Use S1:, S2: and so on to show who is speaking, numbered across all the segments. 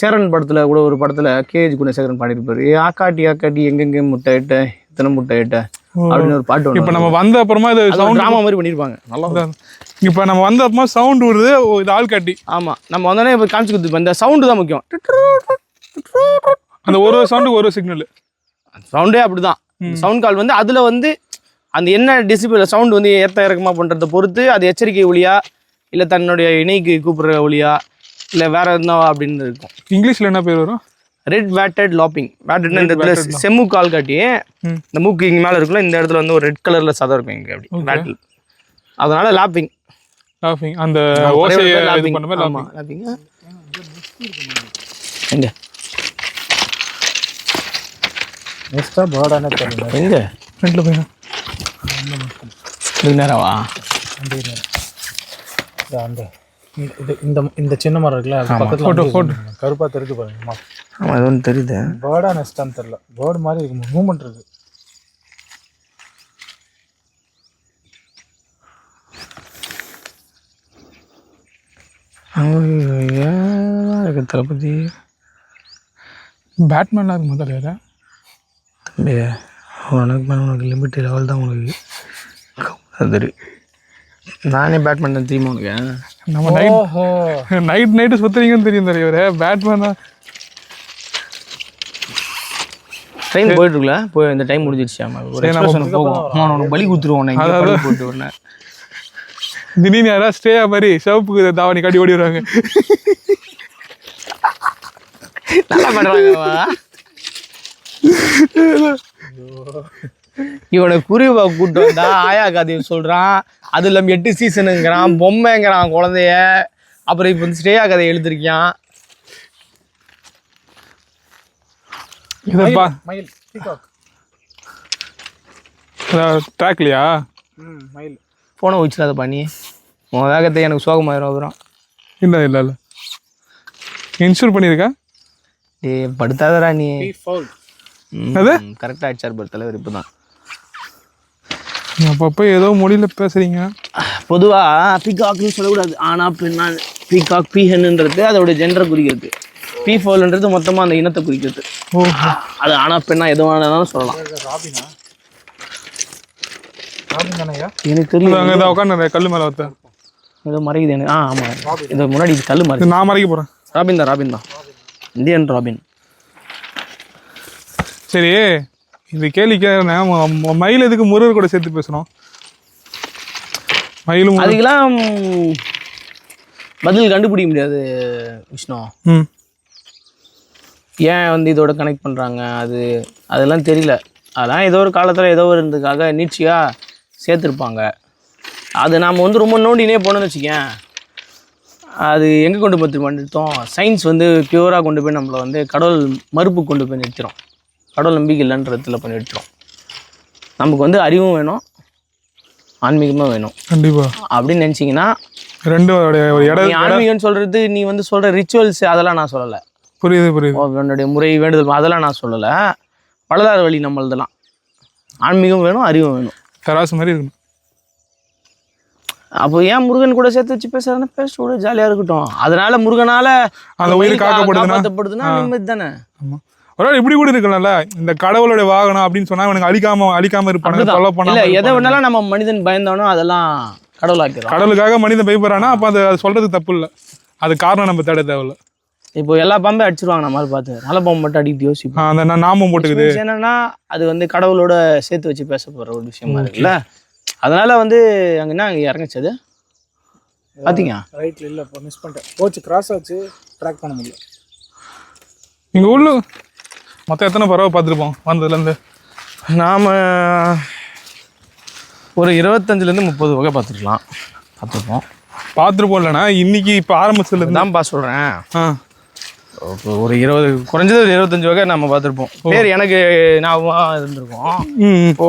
S1: சேரன் படத்துல கூட ஒரு படத்துல கேஜ் குணசேகரன் பாடியிருப்பாரு. ஏ ஆக்காட்டி ஆக்காட்டி எங்கெங்க முட்டை இட்ட இத்தனை முட்டை இட்ட அப்படின்னு ஒரு பாட்டு
S2: இப்போ நம்ம வந்த அப்புறமா இது சவுண்ட்
S1: டிராமா மாதிரி பண்ணியிருப்பாங்க. நல்லா
S2: இப்போ நம்ம வந்த அப்புறமா சவுண்ட் வருது இது ஆள் காட்டி
S1: ஆமா. நம்ம வந்தோடனே இப்போ காமிச்சு கொடுத்துருப்போம். இந்த சவுண்டு தான் முக்கியம்.
S2: அந்த ஒரு சவுண்டுக்கு ஒரு சிக்னல்
S1: சவுண்டே அப்படிதான். சவுண்ட் கால் வந்து அதுல வந்து அந்த என்ன டெசிபிள் சவுண்ட் வந்து ஏத்த இறக்கமா பண்றதை பொறுத்து அது எச்சரிக்கை ஒளியா இல்ல தன்னுடைய இணைக்கு கூப்பிடுற ஒளியா இல்ல வேற என்ன அப்படின்னு இருக்கும்.
S2: இங்கிலீஷ்ல என்ன பேர் வரும்?
S1: ரெட் வேட்டட் லாப்பிங் வேட்டட்னா இந்த இடத்துல செம்மு கால் காட்டி
S2: ம்.
S1: இந்த மூக்கு இங்க மேல இருக்குல்ல இந்த இடத்துல வந்து ஒரு ரெட் கலர்ல சதம் இருக்கும் இங்க அப்படி. வேட்டல் அதனால லாப்பிங்
S2: லாஃபிங் அந்த ஓசையை இது பண்ண மாதிரி
S1: ஆமா லாப்பிங் எங்க?
S3: நெக்ஸ்டா பேர்டானே தெரியல
S1: எங்க?
S2: ஃப்ரண்ட்ல போய்
S1: நேரவா
S3: அந்த. இந்த- இது இந்த இந்த சின்ன மரம் இருக்குல்ல அது பக்கத்துல
S2: photo,
S3: வந்து கருப்பா தெரியுது பாருங்க
S1: ஆமா அது ஒன்று தெரியுது.
S3: பேர்டா நெஸ்டான்னு தெரியல. பேர்டு மாதிரி இருக்கு மூமெண்ட் இருக்கு.
S1: இருக்கு தளபதி.
S2: பேட்மேன்லாம் இருக்கு முதல்ல
S1: தம்பி உனக்கு மேலே உனக்கு லிமிட் லெவல் தான் உனக்கு. அது தெரியும். நானே பேட்மேன் தான் தெரியுமா உனக்கு.
S2: நம்ம நைட்
S3: ஓஹோ.
S2: நைட் நைட்டு சுத்துறீங்கன்னு தெரியும் தலைவரே பேட்மேனா
S1: ட்ரெயின் போயிட்டு இருக்குல்ல போய் இந்த டைம் முடிஞ்சிருச்சு. ஆமா ஒரு
S2: சரி, நம்ம
S1: எக்ஸ்பிரஷன் போகும் உனக்கு பலி கொடுத்துருவோம் பலி போட்டு விடனே
S2: திடீர்னு யாராவது ஸ்டே மாதிரி சிவப்புக்கு தாவணி கட்டி ஓடி வருவாங்க
S1: நல்லா பண்ணுறாங்கவா இவனை குருவா கூட்டு வந்தா ஆயா கதையை சொல்றான். அது இல்லாம எட்டு சீசனுங்கிறான் பொம்மைங்கிறான் குழந்தைய. அப்புறம் இப்போ வந்து ஸ்ரேயா கதை எழுதிருக்கான்
S2: இதப்பா
S3: மயில்
S2: ட்ராக்லையா
S3: ம் மயில்.
S1: போனை வச்சிடாத பண்ணி உன் வேகத்தை எனக்கு சோகமாயிரும் அப்புறம்.
S2: இல்லை இல்லை இல்லை. இன்சூர் பண்ணியிருக்கா?
S1: டேய் படுத்தாதடா நீ.
S2: அது?
S1: கரெக்டாக அடிச்சார் தலைவர் இப்போ தான்
S2: அப்பப்போ ஏதோ மொழியில் பேசுறீங்க.
S1: பொதுவாக பீகாக்னு சொல்லக்கூடாது. ஆனா பெண்ணா பீகாக் பீஹன்ன்றது அதோட ஜெண்டரை குறிக்கிறது. பீ ஃபோல்ன்றது மொத்தமாக அந்த இனத்தை குறிக்கிறது.
S2: ஓ
S1: அது ஆனா பெண்ணா எது வேணாலும் சொல்லலாம்.
S3: ராபினா? ராபின் தானேயா
S1: எனக்கு தெரியல
S2: அங்கே தான் உட்காந்து கல் மேலே வைத்தேன்
S1: ஏதோ மறைக்குது எனக்கு. ஆ ஆமாம் இது முன்னாடி கல் மறை
S2: நான் மறைக்க போகிறேன்
S1: ராபின் தான் ராபின் தான். Indian Robin.
S2: சரி. இது கேள்வி கேட்குறேன் மயில் எதுக்கு முருகர் கூட சேர்த்து பேசணும் மயிலும்.
S1: அதுக்கெல்லாம் பதில் கண்டுபிடிக்க முடியாது விஷ்ணு. ஏன் வந்து இதோட கனெக்ட் பண்ணுறாங்க அது அதெல்லாம் தெரியல. அதெல்லாம் ஏதோ ஒரு காலத்தில் ஏதோ ஒரு இருந்ததுக்காக நீட்சியாக சேர்த்துருப்பாங்க. அது நாம் வந்து ரொம்ப நோண்டினே போனோம்னு வச்சுக்கேன். அது எங்கே கொண்டு போய் நிறுத்தோம்? சயின்ஸ் வந்து பியூராக கொண்டு போய் நம்மளை வந்து கடவுள் மறுப்பு கொண்டு போய் நிறுத்திடும் கடவுள் நம்பிக்கை இல்லைன்றதுல நிறுத்திடும் நமக்கு வந்து அறிவும் வேணும் ஆன்மீகமும் வேணும்.
S2: கண்டிப்பா.
S1: அப்படின்னு நினச்சிங்கன்னா
S2: இடம்
S1: ஆன்மீகம்னு சொல்கிறது நீ வந்து சொல்கிற ரிச்சுவல்ஸ் அதெல்லாம் நான் சொல்லலை.
S2: புரியுது புரியுது.
S1: என்னுடைய முறை வேண்டுதல் அதெல்லாம் நான் சொல்லலை. பலதார வழி நம்மளதெல்லாம். ஆன்மீகம் வேணும் அறிவும் வேணும்.
S2: தராசு மாதிரி இருக்கணும்.
S1: அப்போ ஏன் முருகன் கூட சேர்த்து வச்சு பேசுறதுன்னா பேச கூட ஜாலியாக இருக்கட்டும். அதனால முருகனால
S2: அந்த உயிர் காக்கப்படுதுன்னா?
S1: நிம்மதி தானே?
S2: ஆமா. ஒரு இப்படி கூட இருக்கலாம்ல? இந்த கடவுளுடைய வாகனம் அப்படின்னு சொன்னா இவனுக்கு அழிக்காம அழிக்காம. தொல்லை
S1: இல்ல
S2: பண்ணாம
S1: எதை. வேணாலும் நம்ம மனிதன் பயந்தானோ அதெல்லாம் கடவுளாக்கிறோம்
S2: கடவுளுக்காக மனிதன் பயப்படுறானா? அப்ப அது அது சொல்றதுக்கு தப்பு இல்ல. அது காரணம் நம்ம தேட தேவையில்ல.
S1: இப்போ எல்லா பாம்பே அடிச்சிருவாங்க நம்மளால பார்த்து. நல்ல பாம்பு மட்டும் அடிக்கிறது யோசிப்போம்.
S2: அந்த நாமம் போட்டுக்குது.
S1: என்னன்னா அது வந்து கடவுளோட சேர்த்து வச்சு பேச போற ஒரு விஷயமா இருக்குல்ல? அதனால வந்து அங்க என்ன அங்க இறங்குச்சு அது பாத்தீங்க
S3: ரைட்ல இல்ல இப்போ மிஸ் பண்ணிட்டேன். போச்சு கிராஸ் ஆச்சு ட்ராக் பண்ண முடியல.
S2: இங்க உள்ள மொத்தம் எத்தனை பறவை பார்த்துருப்போம் வந்ததுல இருந்து
S1: நாம ஒரு இருபத்தஞ்சுலேருந்து முப்பது வகை பார்த்துருக்கலாம். பார்த்துருப்போம்.
S2: பார்த்துருப்போம் இல்லைன்னா இன்னைக்கு இப்போ ஆரம்பிச்சதுல இருந்து
S1: தான்ப்பா சொல்கிறேன்
S2: ஆ.
S1: ஒரு இருபது குறைஞ்சது ஒரு இருபத்தஞ்சு வகை நம்ம பார்த்துருப்போம். பேர் எனக்கு ஞாபகமாக இருந்திருக்கும்.
S2: ம்.
S1: இப்போ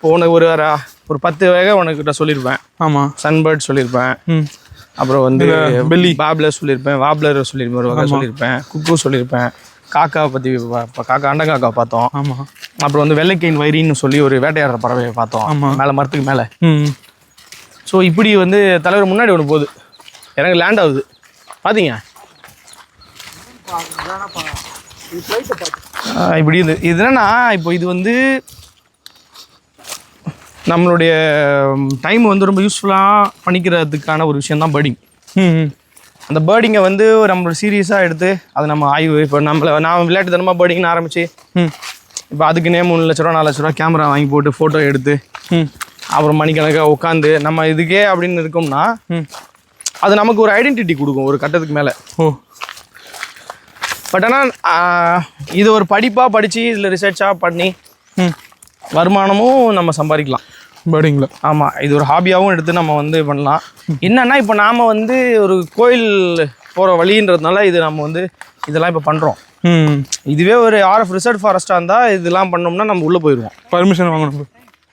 S1: உனக்கு ஒரு ஒரு பத்து வகை உனக்கிட்ட சொல்லியிருப்பேன்.
S2: ஆமா.
S1: சன்பர்ட் சொல்லியிருப்பேன். அப்புறம் வந்து
S2: பெல்லி.
S1: பாப்லர் சொல்லியிருப்பேன். வாப்லர் சொல்லியிருப்பேன் ஒரு வகை சொல்லியிருப்பேன். குக்கு சொல்லியிருப்பேன். காக்காவை பற்றி காக்கா அண்ட காக்கா பார்த்தோம்.
S2: ஆமா.
S1: அப்புறம் வந்து வெள்ளைக்கையின் வயிறின்னு சொல்லி ஒரு வேட்டையாடுற பறவையை பார்த்தோம்.
S2: ஆமா.
S1: மேலே மரத்துக்கு மேலே. ஸோ இப்படி வந்து தலைவர் முன்னாடி ஒன்று போகுது. எனக்கு லேண்ட் ஆகுது. பார்த்தீங்க இப்படி இது இது என்னன்னா இப்போ இது வந்து நம்மளுடைய டைம் வந்து ரொம்ப யூஸ்ஃபுல்லாக பண்ணிக்கிறதுக்கான ஒரு விஷயம் தான்
S2: ம்.
S1: அந்த பேர்டிங்கை வந்து நம்மளோட சீரியஸாக எடுத்து அதை நம்ம ஆய்வு இப்போ நம்மளை நான் விளையாட்டுத்தனமாக பேர்டிங்னு ஆரம்பிச்சு இப்போ அதுக்குன்னே மூணு லட்ச ரூபா நாலு லட்ச ரூபா கேமரா வாங்கி போட்டு ஃபோட்டோ எடுத்து அப்புறம் மணிக்கணக்காக உட்காந்து நம்ம இதுக்கே அப்படின்னு இருக்கோம்னா அது நமக்கு ஒரு ஐடென்டிட்டி கொடுக்கும் ஒரு கட்டத்துக்கு மேலே.
S2: ஓ.
S1: பட் ஆனால் இது ஒரு படிப்பாக படித்து இதில் ரிசர்ச்சாக பண்ணி வருமானமும் நம்ம சம்பாதிக்கலாம்.
S2: பேர்டிங்கில்
S1: ஆமாம் இது ஒரு ஹாபியாகவும் எடுத்து நம்ம வந்து பண்ணலாம். என்னன்னா இப்போ நாம் வந்து ஒரு கோயில் போகிற வழின்றதுனால இது நம்ம வந்து இதெல்லாம் இப்போ பண்ணுறோம்
S2: ம்.
S1: இதுவே ஒரு ஆர்எஃப் ரிசர்வ் ஃபாரஸ்ட்டாக இருந்தால் இதெல்லாம் பண்ணோம்னா நம்ம உள்ளே போயிடுவோம்
S2: பர்மிஷன் வாங்கணும்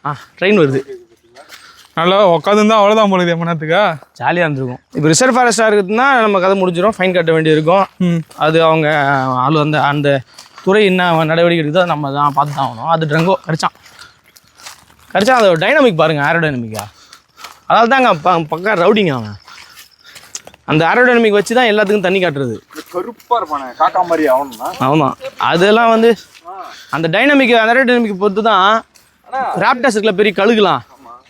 S1: ஆ ட்ரெயின் வருது.
S2: நல்லா உட்காந்துருந்தா அவ்வளோதான் போல இது மணத்துக்கா
S1: ஜாலியாக இருந்திருக்கும். இப்போ ரிசர்வ் ஃபாரஸ்ட்டாக இருக்குதுன்னா நம்ம கதை முடிஞ்சிடும் ஃபைன் கட்ட வேண்டியிருக்கும். அது அவங்க ஆளு அந்த அந்த துறை என்ன நடவடிக்கை எடுக்குதோ நம்ம தான் பார்த்து தான் ஆகணும். அது ட்ரங்கோ கடிச்சான் கடிச்சா அதோட டைனமிக் பாருங்கள் ஏரோடைனமிக்கா அதால் தாங்க ப பக்கா ரவுடிங்க அவன். அந்த ஏரோடைனமிக் வச்சு தான் எல்லாத்துக்கும் தண்ணி காட்டுறது.
S4: கருப்பா இருப்பானே காக்கா மாதிரி ஆகணும்னா?
S1: ஆமாம் அதெல்லாம் வந்து அந்த டைனமிக் அந்த ஏரோடைனமிக் பொறுத்து தான் ராப்டர்ஸ் பெரிய கழுகுலாம்.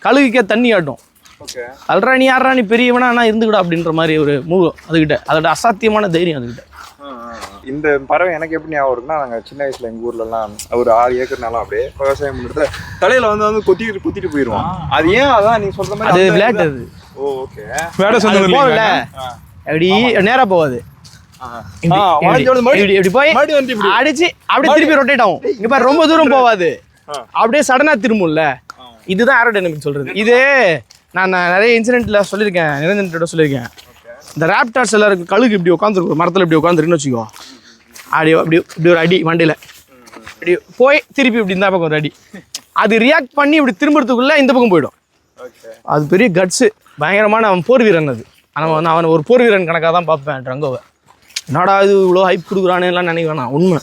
S1: கழுகுக்கே தண்ணி காட்டும்.
S4: ஓகே.
S1: அல்றா நீ யாரா நீ பெரியவனா ஆனால் இருந்துக்கூடா அப்படின்ற மாதிரி ஒரு மூவ் அதுக்கிட்ட அதோட அசாத்தியமான தைரியம் அதுக்கிட்ட
S4: இந்த பறவை எனக்கு எப்படி ஞாபகம் இருக்குன்னா நாங்க சின்ன வயசுல எங்க ஊர்ல எல்லாம் ஒரு ஆறு ஏக்கர் நிலம் அப்படியே விவசாயம் பண்ணுறதுல தலையில வந்து வந்து கொத்திட்டு குத்திட்டு போயிடுவான் அது ஏன் அதான் நீங்க சொல்ற மாதிரி
S1: விளையாட்டு அது.
S4: Oh okay.
S2: வேட சொந்தம்
S1: போகல. அப்படி நேரா போகாது. அடிச்சு அப்படியே திருப்பி ரொட்டேட் ஆகும். இங்க பாரு ரொம்ப தூரம் போகாது. அப்படியே சடனா திரும்பும்ல. இதுதான் ஏரோடைனமிக் சொல்றது. இது நான் நிறைய இன்சிடென்ட்ல சொல்லியிருக்கேன். நிரஞ்சன்கிட்ட சொல்லியிருக்கேன். இந்த ராப்டார்ஸ் எல்லாருக்கும் கழுகு இப்படி உட்காந்துருக்கும் மரத்தில் இப்படி உட்காந்துருக்குன்னு வச்சுக்கோ. அப்படி அப்படி இப்படி ஒரு அடி வண்டியில். இப்படி போய் திருப்பி இப்படி இந்த பக்கம் ஒரு அடி. அது ரியாக்ட் பண்ணி இப்படி திரும்புறதுக்குள்ளே இந்த பக்கம் போயிடும். அது பெரிய கட்ஸு பயங்கரமான அவன் போர் வீரன் அது. ஆனால் வந்து அவன் ஒரு போர் வீரன் கணக்காக தான் பார்ப்பேன் ட்ரங்கோவை என்னடா இது இவ்வளோ ஹைப் கொடுக்குறானேலாம் நினைக்க வேணாம் உண்மை.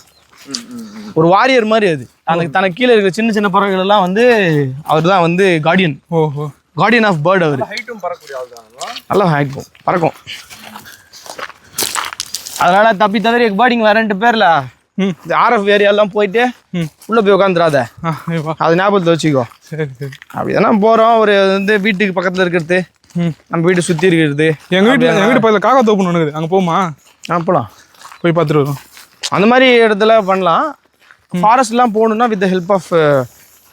S1: ஒரு வாரியர் மாதிரி அது. தனக்கு தனக்கு கீழே இருக்கிற சின்ன சின்ன பறவைகள் எல்லாம் வந்து அவர் தான் வந்து கார்டியன்
S2: ஓஹோ.
S1: கார்டியன் ஆஃப் பேர்ட் அவர்.
S4: ஹைட்டும் பறக்கக்கூடிய ஆள்
S1: நல்லா ஹைக்கும் பறக்கும். அதனால தப்பி தவறி பேர்டிங் வரேன்ட்டு பேர்ல.
S2: ம்.
S1: இந்த ஆர்எஃப் ஏரியாலாம் போயிட்டு
S2: ம்.
S1: உள்ளே போய் உட்காந்துடாத அது ஞாபகத்தில் வச்சுக்கோ. அப்படி தானே போகிறோம் ஒரு வந்து வீட்டுக்கு பக்கத்தில் இருக்கிறது.
S2: ம்.
S1: நம்ம வீட்டை சுற்றி இருக்கிறது.
S2: எங்கள் வீட்டில் எங்கள் வீட்டு பக்கத்தில் காக்கா தோப்பு இருக்குது. அங்கே போமா?
S1: ஆ போகலாம்
S2: போய் பார்த்துட்டு வரோம்
S1: அந்த மாதிரி இடத்துல பண்ணலாம். ஃபாரஸ்ட்லாம் போகணுன்னா வித் ஹெல்ப் ஆஃப்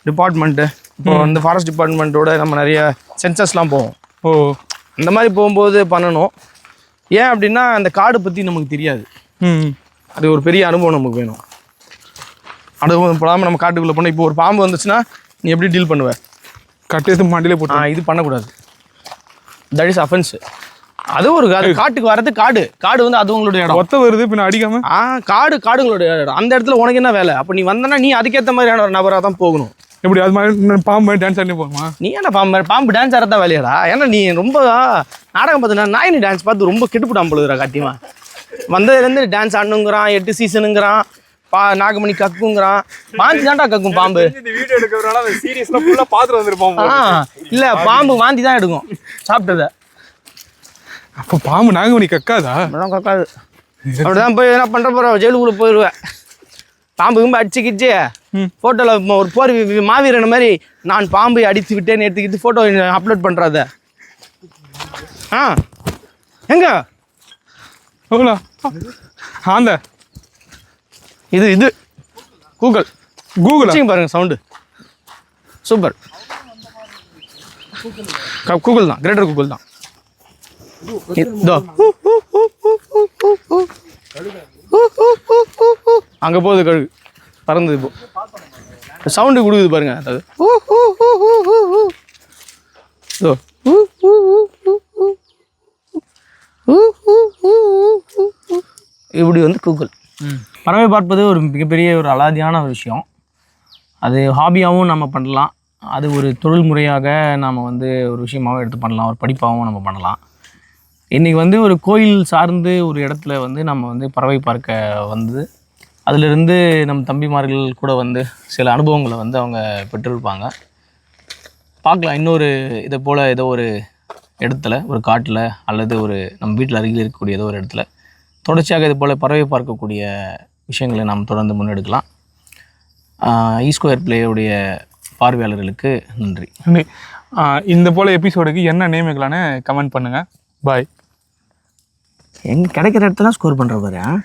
S1: டிபார்ட்மெண்ட்டு இப்போ வந்து ஃபாரஸ்ட் டிபார்ட்மெண்ட்டோட நம்ம நிறைய சென்சஸ்லாம் போவோம்.
S2: ஓ.
S1: அந்த மாதிரி போகும்போது பண்ணணும். ஏன் அப்படின்னா அந்த காடு பற்றி நமக்கு தெரியாது. அது ஒரு பெரிய அனுபவம் நமக்கு வேணும். அனுபவம் போடாமல் நம்ம காட்டுக்குள்ளே போனோம் இப்போ ஒரு பாம்பு வந்துச்சுன்னா நீ எப்படி டீல் பண்ணுவ?
S2: கட்டி எடுத்து மாட்டிலே
S1: ஆ
S2: போட்டு
S1: இது பண்ணக்கூடாது. தட் இஸ் அஃபென்ஸ் அது ஒரு அது காட்டுக்கு வர்றது காடு. காடு வந்து அது உங்களுடைய இடம்.
S2: ஒத்த வருது பின்ன அடிக்காம?
S1: ஆ காடு காடுங்களுடைய இடம். அந்த இடத்துல உனக்கு என்ன வேலை? அப்போ நீ வந்தனா நீ அதுக்கேற்ற மாதிரியான ஒரு நபராக தான் போகணும்.
S2: எப்படி அது மாதிரி பாம்பு மாதிரி டான்ஸ் ஆடி போகுமா
S1: நீ என்ன பாம்பு பாம்பு டான்ஸ் ஆடுறதா வேலையாடா? ஏன்னா நீ ரொம்ப நாடகம் பார்த்துனா நாய் நீ டான்ஸ் பார்த்து ரொம்ப கெட்டுப்புடாம பொழுதுரா காட்டியமா வந்ததுலேருந்து டான்ஸ் ஆடணுங்கிறான் எட்டு சீசனுங்கிறான் பா நாகமணி கக்குங்கிறான். வாந்தி தான்டா கக்கும் பாம்பு.
S4: பாத்துட்டு வந்திருப்போம்
S1: இல்லை பாம்பு வாந்தி தான் எடுக்கும். சாப்பிட்டத.
S2: அப்போ பாம்பு நாகமணி கக்காதா?
S1: அப்படிதான் கக்காது. அப்படிதான் போய் என்ன பண்ணுற போகிற ஜெயிலுக்குள்ளே போயிடுவேன் பாம்பு கிம்பு அடிச்சு கிச்சு ஃபோட்டோவில் ஒரு போர் மாவீரன் மாதிரி நான் பாம்பை அடித்து விட்டேன்னு எடுத்துக்கிட்டு ஃபோட்டோ அப்லோட் பண்ணுறாத ஆ. எங்க?
S2: எவ்வளோ ஆந்த.
S1: இது இது. கூகுள்.
S2: கூகுளா?
S1: வச்சுங்க பாருங்க சவுண்டு சூப்பர். கூகுள் தான். கிரேட்டர் கூகுள் தான். இதோ. அங்கே போகுது கழுகு. பறந்தது இப்போ. சவுண்டு கொடுக்குது பாருங்க அது இதோ. இப்படி வந்து கூகுள் பறவை பார்ப்பது ஒரு மிகப்பெரிய ஒரு அலாதியான ஒரு விஷயம். அது ஹாபியாகவும் நம்ம பண்ணலாம். அது ஒரு தொழில் முறையாக நாம் வந்து ஒரு விஷயமாகவும் எடுத்து பண்ணலாம். ஒரு படிப்பாகவும் நம்ம பண்ணலாம். இன்றைக்கி வந்து ஒரு கோயில் சார்ந்து ஒரு இடத்துல வந்து நம்ம வந்து பறவை பார்க்க வந்து அதிலிருந்து நம் தம்பிமார்கள் கூட வந்து சில அனுபவங்களை வந்து அவங்க பெற்றிருப்பாங்க. பார்க்கலாம் இன்னொரு இதை போல் ஏதோ ஒரு இடத்துல ஒரு காட்டில் அல்லது ஒரு நம்ம வீட்டில் அருகில் இருக்கக்கூடிய ஏதோ ஒரு இடத்துல தொடர்ச்சியாக இது போல் பறவை பார்க்கக்கூடிய விஷயங்களை நாம் தொடர்ந்து முன்னெடுக்கலாம். இ ஸ்கொயர் பிளேயுடைய பார்வையாளர்களுக்கு நன்றி.
S2: இந்த போல எபிசோடுக்கு என்ன நேம் வைக்கலான்னு கமெண்ட் பண்ணுங்க. பாய்
S1: எங்கே கிடைக்கிற இடத்துல ஸ்கோர் பண்ணுற பாரு.